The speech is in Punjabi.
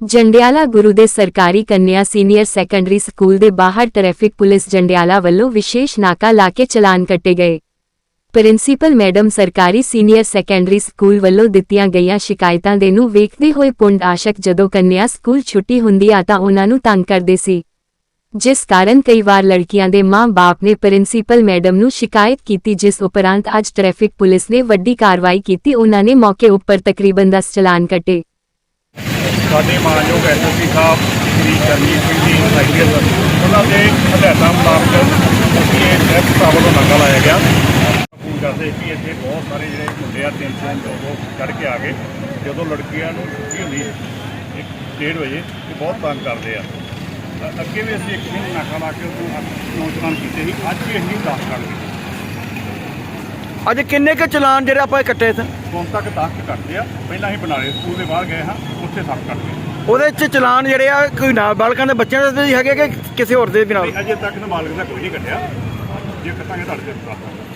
ਜੰਡਿਆਲਾ ਗੁਰੂ ਦੇ ਸਰਕਾਰੀ ਕੰਨਿਆ ਸੀਨੀਅਰ ਸੈਕੰਡਰੀ ਸਕੂਲ ਦੇ ਬਾਹਰ ਟ੍ਰੈਫਿਕ ਪੁਲਿਸ ਜੰਡਿਆਲਾ ਵੱਲੋਂ ਵਿਸ਼ੇਸ਼ ਨਾਕਾ ਲਾ ਕੇ ਚਲਾਨ ਕੱਟੇ ਗਏ। ਪ੍ਰਿੰਸੀਪਲ ਮੈਡਮ ਸਰਕਾਰੀ ਸੀਨੀਅਰ ਸੈਕੰਡਰੀ ਸਕੂਲ ਵੱਲੋਂ ਦਿੱਤੀਆਂ ਗਈਆਂ ਸ਼ਿਕਾਇਤਾਂ ਦੇ ਨੂੰ ਵੇਖਦੇ ਹੋਏ ਪੁੰਡ ਆਸ਼ਕ ਜਦੋਂ ਕੰਨਿਆ ਸਕੂਲ ਛੁੱਟੀ ਹੁੰਦੀ ਆ ਤਾਂ ਉਹਨਾਂ ਨੂੰ ਤੰਗ ਕਰਦੇ ਸੀ। ਜਿਸ ਕਾਰਨ ਕਈ ਵਾਰ ਲੜਕੀਆਂ ਦੇ ਮਾਂ-ਬਾਪ ਨੇ ਪ੍ਰਿੰਸੀਪਲ ਮੈਡਮ ਨੂੰ ਸ਼ਿਕਾਇਤ ਕੀਤੀ ਜਿਸ ਉਪਰੰਤ ਅੱਜ ਟ੍ਰੈਫਿਕ ਪੁਲਿਸ ਨੇ ਵੱਡੀ ਕਾਰਵਾਈ ਕੀਤੀ। ਉਹਨਾਂ ਨੇ ਮੌਕੇ ਉੱਪਰ ਤਕਰੀਬਨ 10 ਚਲਾਨ ਕੱਟੇ। ਸਾਡੇ ਮਾਨਯੋਗ ਐਸਐਸਪੀ ਸਾਹਿਬ ਸ੍ਰੀ ਕਰਮਜੀਤ ਸਿੰਘ ਜੀ ਆਈਪੀਐਸ ਉਹਨਾਂ ਦੇ ਹਦਾਇਤਾਂ ਮੁਤਾਬਕ ਅਸੀਂ ਇਹ ਟ੍ਰੈਫਿਕ ਟਾਵਰ ਦਾ ਨਾਕਾ ਲਾਇਆ ਗਿਆ। ਫੋਨ ਕਰਦੇ ਕਿ ਇੱਥੇ ਬਹੁਤ ਸਾਰੇ ਜਿਹੜੇ ਮੁੰਡੇ ਆ ਤਿੰਨ ਤਿੰਨ ਦੋ ਦੋ ਚੜ ਕੇ ਆ ਗਏ। ਜਦੋਂ ਲੜਕੀਆਂ ਨੂੰ ਛੁੱਟੀ ਹੁੰਦੀ ਇੱਕ ਡੇਢ ਵਜੇ ਤੇ ਬਹੁਤ ਤੰਗ ਕਰਦੇ ਆ। ਅੱਗੇ ਵੀ ਅਸੀਂ ਇੱਕ ਦਿਨ ਨਾਕਾ ਲਾ ਕੇ ਉਸਨੂੰ ਨੌਜਵਾਨ ਕੀਤੇ ਸੀ ਅੱਜ ਵੀ ਅਸੀਂ 10 ਕਰ ਲਏ। ਅੱਜ ਕਿੰਨੇ ਕੁ ਚਲਾਨ ਜਿਹੜੇ ਆਪਾਂ ਕੱਟੇ ਸੀ ਹੁਣ ਤੱਕ 10 ਕੱਟਦੇ ਆ। ਪਹਿਲਾਂ ਅਸੀਂ ਬਨਾਲੇ ਸਕੂਲ ਦੇ ਬਾਹਰ ਗਏ ਹਾਂ। ਉੱਥੇ 7 ਕੱਟਦੇ ਉਹਦੇ ਚ ਚਲਾਨ ਜਿਹੜੇ ਆ ਕੋਈ ਨਾ ਬਾਲਕਾਂ ਦੇ ਬੱਚਿਆਂ ਦੇ ਵੀ ਹੈਗੇ ਕਿ ਕਿਸੇ ਹੋਰ ਦੇ ਵੀ ਨਾਲ? ਨਹੀਂ, ਅਜੇ ਤੱਕ ਨਾਬਾਲਗ ਦਾ ਕੋਈ ਨਹੀਂ ਕੱਟਿਆ ਜੇ ਕੱਟਾਂਗੇ ਤੁਹਾਡੇ ਤੇ ਦੱਸ ਦਾਂਗੇ